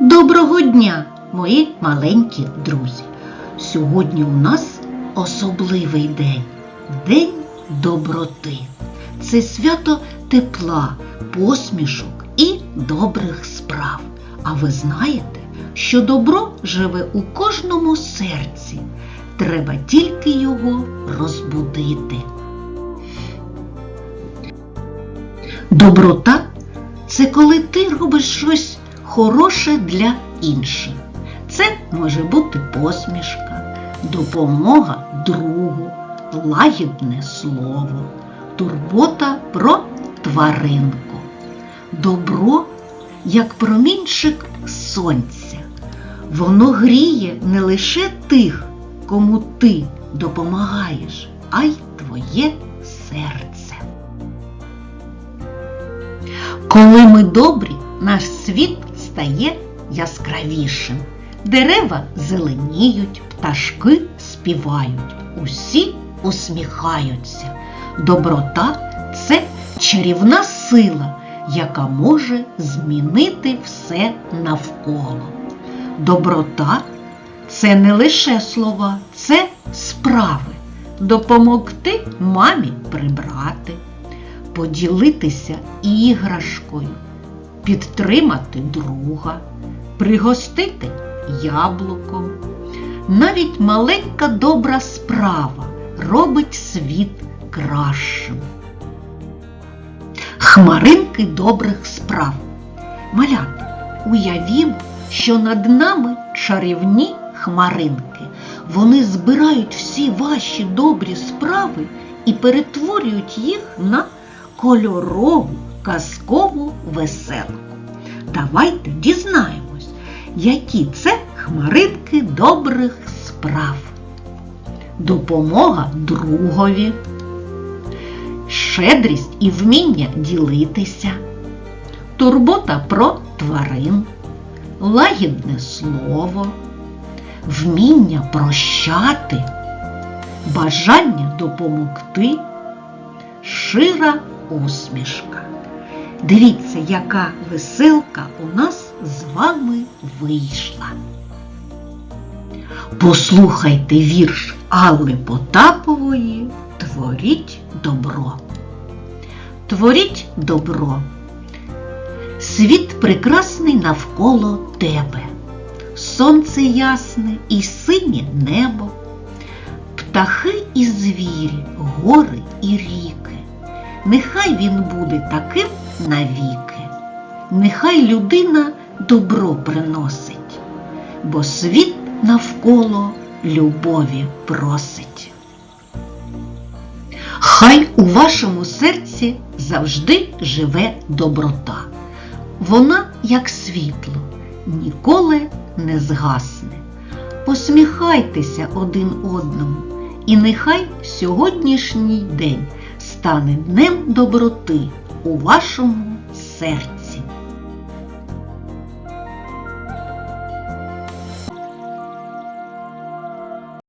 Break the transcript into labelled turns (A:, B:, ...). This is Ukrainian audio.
A: Доброго дня, мої маленькі друзі! Сьогодні у нас особливий день День доброти. Це свято тепла, посмішок і добрих справ. А ви знаєте, що добро живе у кожному серці. Треба тільки його розбудити. Доброта це коли ти робиш щось хороше для інших. Це може бути посмішка, допомога другу, лагідне слово, турбота про тваринку. Добро, як промінчик сонця. Воно гріє не лише тих, кому ти допомагаєш, а й твоє серце. Коли ми добрі, наш світ стає яскравішим. Дерева зеленіють, пташки співають, усі усміхаються. Доброта це чарівна сила, яка може змінити все навколо. Доброта це не лише слова, це справи. Допомогти мамі прибрати, поділитися іграшкою, підтримати друга, пригостити яблуком. Навіть маленька добра справа робить світ кращим. Хмаринки добрих справ. Малята, уявімо, що над нами чарівні хмаринки. Вони збирають всі ваші добрі справи і перетворюють їх на кольорову казкову веселку. Давайте дізнаємось, які це хмаринки добрих справ. Допомога другові, щедрість і вміння ділитися, турбота про тварин, лагідне слово, вміння прощати, бажання допомогти, шира усмішка. Дивіться, яка веселка у нас з вами вийшла. Послухайте вірш Алли Потапової Творіть добро. Творіть добро. Світ прекрасний навколо тебе, сонце ясне і синє небо, птахи і звірі, гори і ріки. Нехай він буде таким навіки, нехай людина добро приносить, бо світ навколо любові просить. Хай у вашому серці завжди живе доброта. Вона, як світло, ніколи не згасне. Посміхайтеся один одному, і нехай сьогоднішній день стане днем доброти у вашому серці.